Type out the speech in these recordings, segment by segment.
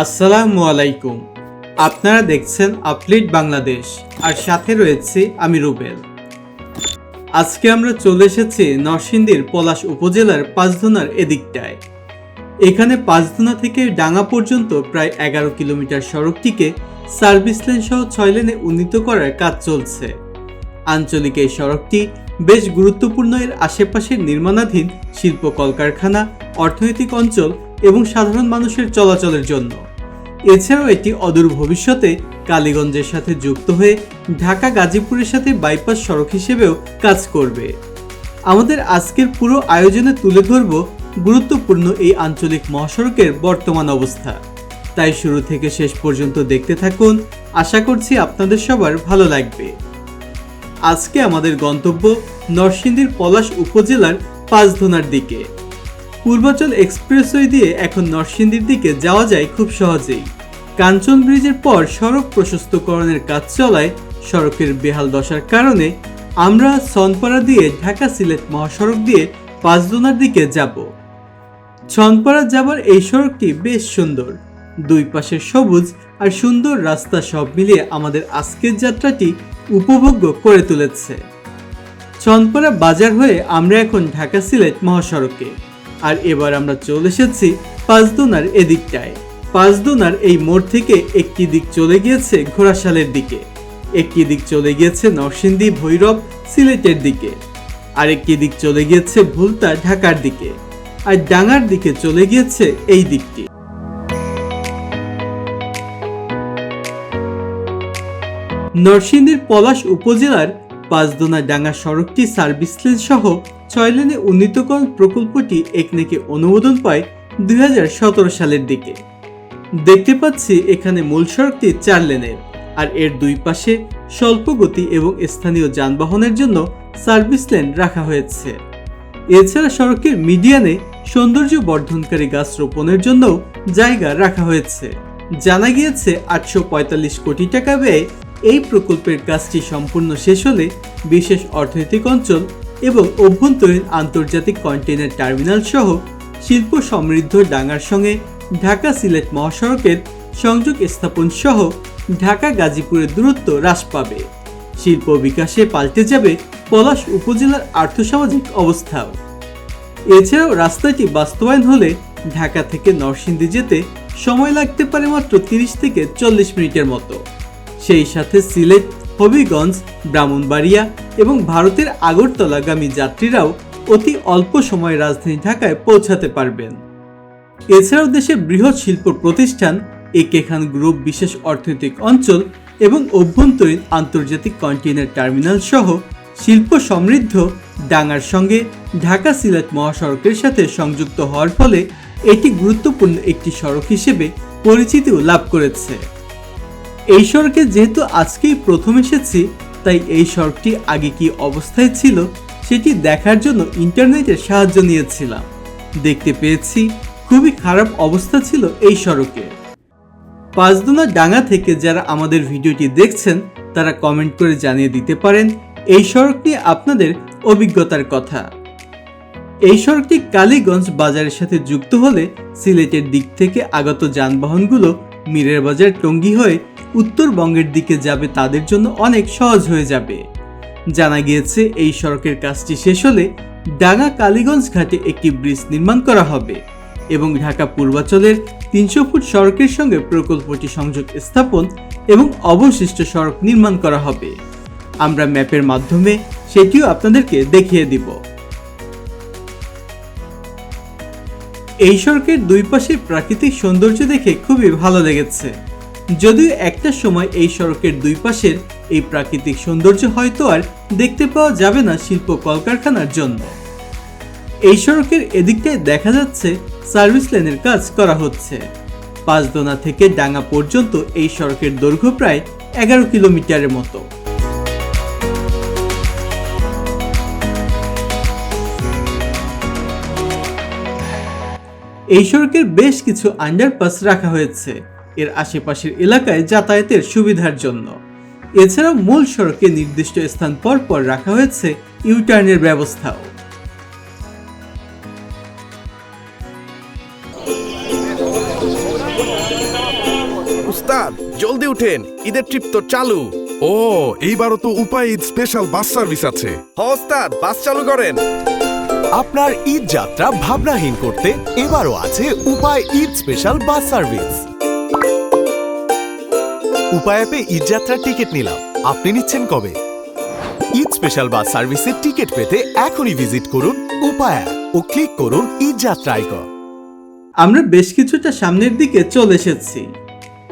আসসালামু আলাইকুম। আপনারা দেখছেন আপলিট বাংলাদেশ, আর সাথে রয়েছে আমি রুবেল। আজকে আমরা চলে এসেছি নরসিংদীর পলাশ উপজেলার পাঁচধনার এদিকটায়। এখানে পাঁচধনা থেকে ডাঙ্গা পর্যন্ত প্রায় এগারো কিলোমিটার সড়কটিকে সার্ভিস লেন সহ ছয় লেনে উন্নীত করার কাজ চলছে। আঞ্চলিক এই সড়কটি বেশ গুরুত্বপূর্ণ এর আশেপাশের নির্মাণাধীন শিল্প কলকারখানা, অর্থনৈতিক অঞ্চল এবং সাধারণ মানুষের চলাচলের জন্য। এছাড়াও এটি অদূর ভবিষ্যতে কালীগঞ্জের সাথে যুক্ত হয়ে ঢাকা গাজীপুরের সাথে বাইপাস সড়ক হিসেবেও কাজ করবে। আমাদের আজকের পুরো আয়োজনে তুলে ধরব গুরুত্বপূর্ণ এই আঞ্চলিক মহাসড়কের বর্তমান অবস্থা। তাই শুরু থেকে শেষ পর্যন্ত দেখতে থাকুন, আশা করছি আপনাদের সবার ভালো লাগবে। আজকে আমাদের গন্তব্য নরসিংদীর পলাশ উপজেলার পাঁচধনার দিকে। পূর্বাচল এক্সপ্রেসওয়ে দিয়ে এখন নরসিংদীর দিকে যাওয়া যায় খুব সহজেই। কাঞ্চন ব্রিজের পর সড়ক প্রশস্তকরণের কাজ চলায় সড়কের বেহাল দশার কারণে আমরা সনপাড়া দিয়ে ঢাকা সিলেট মহাসড়ক দিয়ে পাঁচদোনার দিকে যাব। ছনপাড়া যাবার এই সড়কটি বেশ সুন্দর। দুই পাশে সবুজ আর সুন্দর রাস্তা সব মিলিয়ে আমাদের আজকের যাত্রাটি উপভোগ্য করে তুলেছে। ছনপাড়া বাজার হয়ে আমরা এখন ঢাকা সিলেট মহাসড়কে। আর এবার আমরা চলে এসেছি পাঁচদোনার এদিকটায়। পাঁচদোনার এই মোড় থেকে একটি দিক চলে গিয়েছে ঘোড়াশালের দিকে। একটি দিক চলে গিয়েছে নরসিংদী ভৈরব সিলেটের দিকে। আরেকটি দিক চলে গিয়েছে ভুলতা ঢাকার দিকে। আর ডাঙ্গার দিকে চলে গিয়েছে এই দিকটি। নরসিংদীর পলাশ উপজেলার পাঁচদোনা ডাঙ্গা সড়কটি সার্ভিস লেন সহ ছয় লেনে উন্নীতকরণ প্রকল্পটি একনেকে অনুমোদন পায় দুই সালের দিকে। দেখতে পাচ্ছি এখানে মূল সড়কটি চার লেনের আর এর দুই পাশে স্বল্প গতি এবং স্থানীয় যানবাহনের জন্য সার্ভিস লেন রাখা হয়েছে। এছাড়া সড়কের মিডিয়ানে সৌন্দর্য বর্ধনকারী গাছ রোপণের জন্য জায়গা রাখা হয়েছে। জানা গিয়েছে আটশো পঁয়তাল্লিশ কোটি টাকা ব্যয়ে এই প্রকল্পের কাজটি সম্পূর্ণ শেষ হলে বিশেষ অর্থনৈতিক অঞ্চল এবং অভ্যন্তরীণ আন্তর্জাতিক কন্টেইনার টার্মিনাল সহ শিল্প সমৃদ্ধ ডাঙ্গার সঙ্গে ঢাকা সিলেট মহাসড়কের সংযোগ স্থাপন সহ ঢাকা গাজীপুরের দূরত্ব হ্রাস পাবে। শিল্প বিকাশে পাল্টে যাবে পলাশ উপজেলার আর্থসামাজিক অবস্থাও। এছাড়াও রাস্তাটি বাস্তবায়ন হলে ঢাকা থেকে নরসিংদী যেতে সময় লাগতে পারে মাত্র তিরিশ থেকে চল্লিশ মিনিটের মতো। সেই সাথে সিলেট, হবিগঞ্জ, ব্রাহ্মণবাড়িয়া এবং ভারতের আগরতলাগামী যাত্রীরাও অতি অল্প সময়ে রাজধানী ঢাকায় পৌঁছাতে পারবেন। এছাড়াও দেশের বৃহৎ শিল্প প্রতিষ্ঠান, একে খান গ্রুপ বিশেষ অর্থনৈতিক অঞ্চল এবং অভ্যন্তরীণ আন্তর্জাতিক কন্টেইনার টার্মিনাল সহ শিল্প সমৃদ্ধ ডাঙ্গার সঙ্গে ঢাকা সিলেট মহাসড়কের সাথে সংযুক্ত হওয়ার ফলে এটি গুরুত্বপূর্ণ একটি সড়ক হিসেবে পরিচিতিও লাভ করেছে। এই সড়কে যেহেতু আজকেই প্রথম এসেছি তাই এই সড়কটি আগে কি অবস্থায় ছিল সেটি দেখার জন্য ইন্টারনেটের সাহায্য নিয়েছিলাম। দেখতে পেয়েছি খুবই খারাপ অবস্থা ছিল এই সড়কে। পাঁচদোনা ডাঙ্গা থেকে যারা আমাদের ভিডিওটি দেখছেন, তারা কমেন্ট করে জানিয়ে দিতে পারেন এই সড়ক নিয়ে আপনাদের অভিজ্ঞতার কথা। এই সড়কটি কালীগঞ্জ বাজারের সাথে যুক্ত হলে সিলেটের দিক থেকে আগত যানবাহনগুলো মীরের বাজার টঙ্গী হয়ে উত্তরবঙ্গের দিকে যাবে তাদের জন্য অনেক সহজ হয়ে যাবে। জানা গিয়েছে, এই সড়কের কাজটি শেষ হলে ডাঙ্গা কালীগঞ্জ ঘাটে একটি ব্রিজ নির্মাণ করা হবে এবং ঢাকা পূর্বাচলের তিনশো ফুট সড়কের সঙ্গে প্রকল্পটি সংযোগ স্থাপন এবং অবশিষ্ট সড়ক নির্মাণ করা হবে। আমরা ম্যাপের মাধ্যমে সেটিও আপনাদেরকে দেখিয়ে দিব। এই সড়কের দুই পাশের প্রাকৃতিক সৌন্দর্য দেখে খুবই ভালো লেগেছে। যদিও একটা সময় এই সড়কের দুই পাশের এই প্রাকৃতিক সৌন্দর্য হয়তো আর দেখতে পাওয়া যাবে না শিল্প কলকারখানার জন্য। এই সড়কের এদিকটায় দেখা যাচ্ছে সার্ভিস লেনের কাজ করা হচ্ছে। পাঁচদোনা থেকে ডাঙ্গা পর্যন্ত এই সড়কের দৈর্ঘ্য প্রায় এগারো কিলোমিটারের মতো। এই সড়কের বেশ কিছু আন্ডারপাস রাখা হয়েছে। এর আশেপাশের এলাকায় যাতায়াতের সুবিধার জন্য। এছাড়াও মূল সড়কে নির্দিষ্ট স্থান পর পর রাখা হয়েছে ইউটার্নের ব্যবস্থাও। উস্তাদ জলদি উঠেন। ঈদের ট্রিপ তো চালু। ও এইবারও তো উপায় ঈদ স্পেশাল বাস সার্ভিস আছে। হ ওস্তাদ বাস চালু করেন। আপনার ঈদ যাত্রা ভাবনাহীন করতে এবারও আছে উপায় ঈদ স্পেশাল বাস সার্ভিস উপায় অ্যাপে ঈদ যাত্রার টিকিট নিলাম। আপনি নিচ্ছেন কবে? ঈদ স্পেশাল বাস সার্ভিসের টিকিট পেতে এখনই ভিজিট করুন উপায় অ্যাপ ও ক্লিক করুন ঈদ যাত্রা আইকন আমরা বেশ কিছুটা সামনের দিকে চলে এসেছি।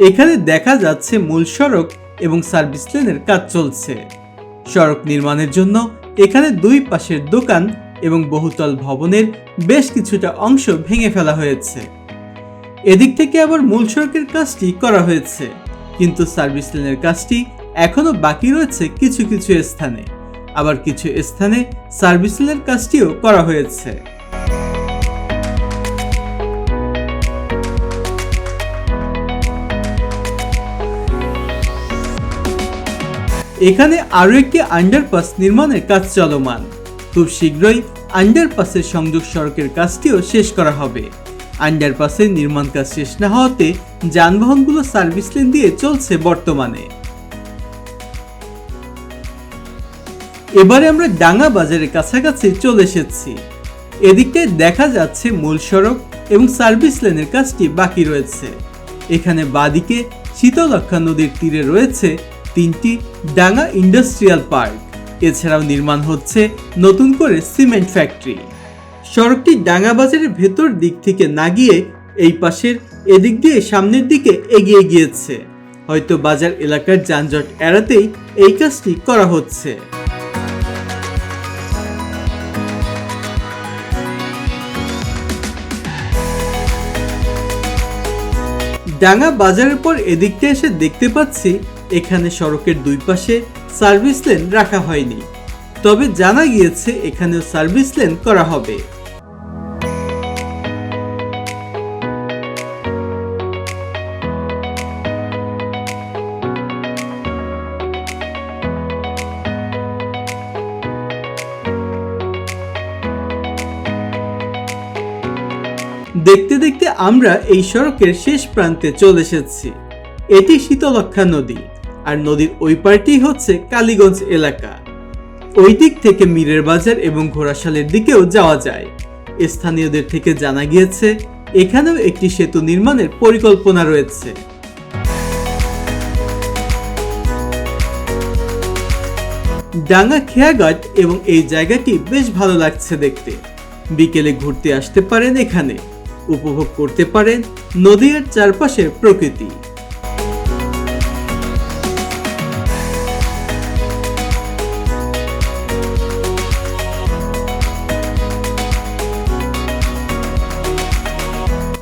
এখানে দেখা যাচ্ছে মূল সড়ক এবং সার্ভিস লেনের কাজ চলছে। সড়ক নির্মাণের জন্য এখানে দুই পাশের দোকান এবং বহুতল ভবনের বেশ কিছুটা অংশ ভেঙে ফেলা হয়েছে। এদিক থেকে আবার মূল সড়কের কাজটি করা হয়েছে, কিন্তু সার্ভিস লেনের কাজটি এখনও বাকি রয়েছে কিছু কিছু স্থানে। আবার কিছু স্থানে সার্ভিস লেনের কাজটিও করা হয়েছে। এখানে আরও একটি আন্ডারপাস নির্মাণের কাজ চলমান। খুব শীঘ্রই আন্ডারপাসের সংযোগ সড়কের কাজটিও শেষ করা হবে। আন্ডারপাসের নির্মাণ কাজ শেষ না হওয়াতে যানবাহনগুলো সার্ভিস লেন দিয়ে চলছে বর্তমানে। এবারে আমরা ডাঙ্গা বাজারের কাছাকাছি চলে এসেছি। এদিকটায় দেখা যাচ্ছে মূল সড়ক এবং সার্ভিস লেনের কাজটি বাকি রয়েছে। এখানে বাদিকে শীতলক্ষা নদীর তীরে রয়েছে তিনটি ডাঙ্গা ইন্ডাস্ট্রিয়াল পার্ক। এছাড়াও নির্মাণ হচ্ছে নতুন করে সিমেন্ট ফ্যাক্টরি। সড়কটি ডাঙ্গা বাজারের ভেতর দিক থেকে না গিয়ে এই পাশের এদিক দিয়ে সামনের দিকে এগিয়ে গিয়েছে। হয়তো বাজার এলাকার যানজট এড়াতেই এই কাজটি করা হচ্ছে। ডাঙ্গা বাজারের পর এদিকটা এসে দেখতে পাচ্ছি, এখানে সড়কের দুই পাশে সার্ভিস লেন রাখা হয়নি। তবে জানা গিয়েছে এখানেও সার্ভিস লেন করা হবে। দেখতে দেখতে আমরা এই সড়কের শেষ প্রান্তে চলে এসেছি। এটি শীতলক্ষা নদী। আর নদীর ওই পারটি হচ্ছে কালীগঞ্জ এলাকা। ওই দিক থেকে মীরের বাজার এবং ঘোড়াশালের দিকেও যাওয়া যায়। স্থানীয়দের থেকে জানা গিয়েছে, এখানেও একটি সেতু নির্মাণের পরিকল্পনা রয়েছে। ডাঙ্গা খেয়াঘাট এবং এই জায়গাটি বেশ ভালো লাগছে দেখতে। বিকেলে ঘুরতে আসতে পারেন এখানে। উপভোগ করতে পারেন নদীর চারপাশের প্রকৃতি।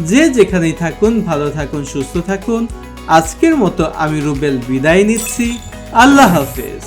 যে যেখানেই থাকুন, ভালো থাকুন, সুস্থ থাকুন। আজকের মতো আমি রুবেল বিদায় নিচ্ছি। আল্লাহ হাফেজ।